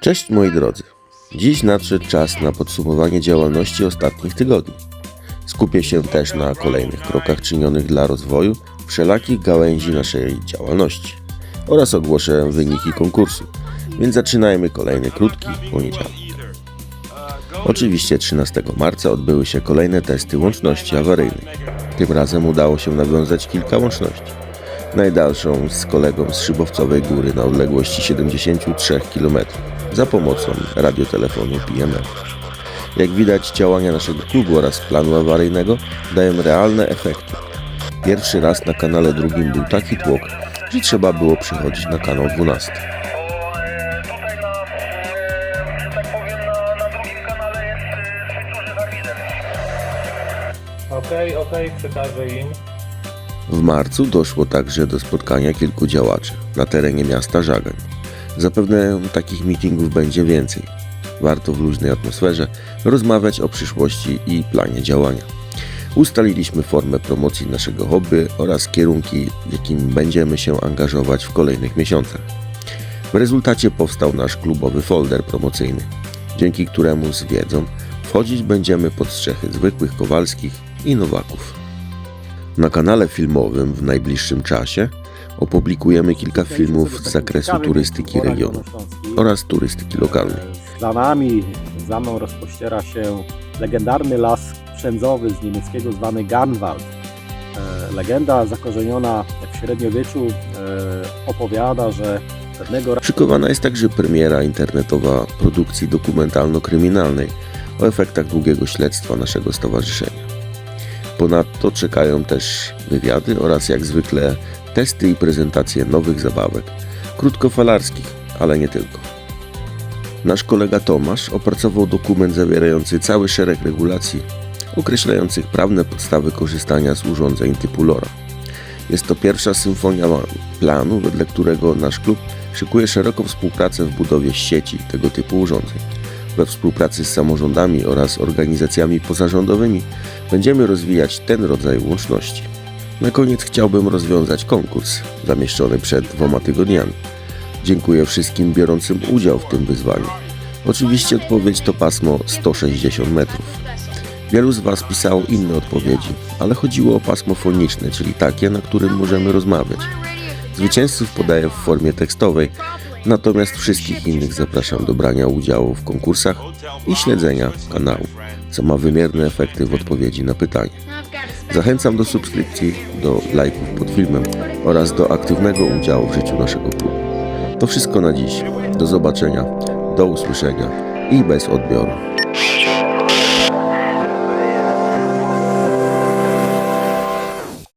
Cześć moi drodzy. Dziś nadszedł czas na podsumowanie działalności ostatnich tygodni. Skupię się też na kolejnych krokach czynionych dla rozwoju wszelakich gałęzi naszej działalności oraz ogłoszę wyniki konkursu. Więc zaczynajmy kolejny krótki poniedziałek. Oczywiście 13 marca odbyły się kolejne testy łączności awaryjnej. Tym razem udało się nawiązać kilka łączności. Najdalszą z kolegą z Szybowcowej Góry na odległości 73 km za pomocą radiotelefonu PML. Jak widać działania naszego klubu oraz planu awaryjnego dają realne efekty. Pierwszy raz na kanale drugim był taki tłok, że trzeba było przechodzić na kanał 12. Tutaj na, e, że tak powiem, na, na drugim kanale jest e, strukturze za widem. Okej, okej, przekażę im. W marcu doszło także do spotkania kilku działaczy na terenie miasta Żagań. Zapewne takich meetingów będzie więcej. Warto w luźnej atmosferze rozmawiać o przyszłości i planie działania. Ustaliliśmy formę promocji naszego hobby oraz kierunki, w jakim będziemy się angażować w kolejnych miesiącach. W rezultacie powstał nasz klubowy folder promocyjny, dzięki któremu z wiedzą wchodzić będziemy pod strzechy zwykłych Kowalskich i Nowaków. Na kanale filmowym w najbliższym czasie opublikujemy kilka filmów z zakresu turystyki regionu oraz turystyki lokalnej. Za nami, za mną rozpościera się legendarny las przędzowy z niemieckiego zwany Garnwald. E, Legenda zakorzeniona w średniowieczu e, opowiada, że pewnego Szykowana jest także premiera internetowa produkcji dokumentalno-kryminalnej o efektach długiego śledztwa naszego stowarzyszenia. Ponadto czekają też wywiady oraz jak zwykle testy i prezentacje nowych zabawek, krótkofalarskich, ale nie tylko. Nasz kolega Tomasz opracował dokument zawierający cały szereg regulacji określających prawne podstawy korzystania z urządzeń typu LoRa. Jest to pierwsza symfonia planu, wedle którego nasz klub szykuje szeroką współpracę w budowie sieci tego typu urządzeń. We współpracy z samorządami oraz organizacjami pozarządowymi będziemy rozwijać ten rodzaj łączności. Na koniec chciałbym rozwiązać konkurs zamieszczony przed dwoma tygodniami. Dziękuję wszystkim biorącym udział w tym wyzwaniu. Oczywiście odpowiedź to pasmo 160 metrów. Wielu z Was pisało inne odpowiedzi, ale chodziło o pasmo foniczne, czyli takie, na którym możemy rozmawiać. Zwycięzców podaję w formie tekstowej, natomiast wszystkich innych zapraszam do brania udziału w konkursach i śledzenia kanału, co ma wymierne efekty w odpowiedzi na pytania. Zachęcam do subskrypcji, do lajków pod filmem oraz do aktywnego udziału w życiu naszego klubu. To wszystko na dziś. Do zobaczenia, do usłyszenia i bez odbioru.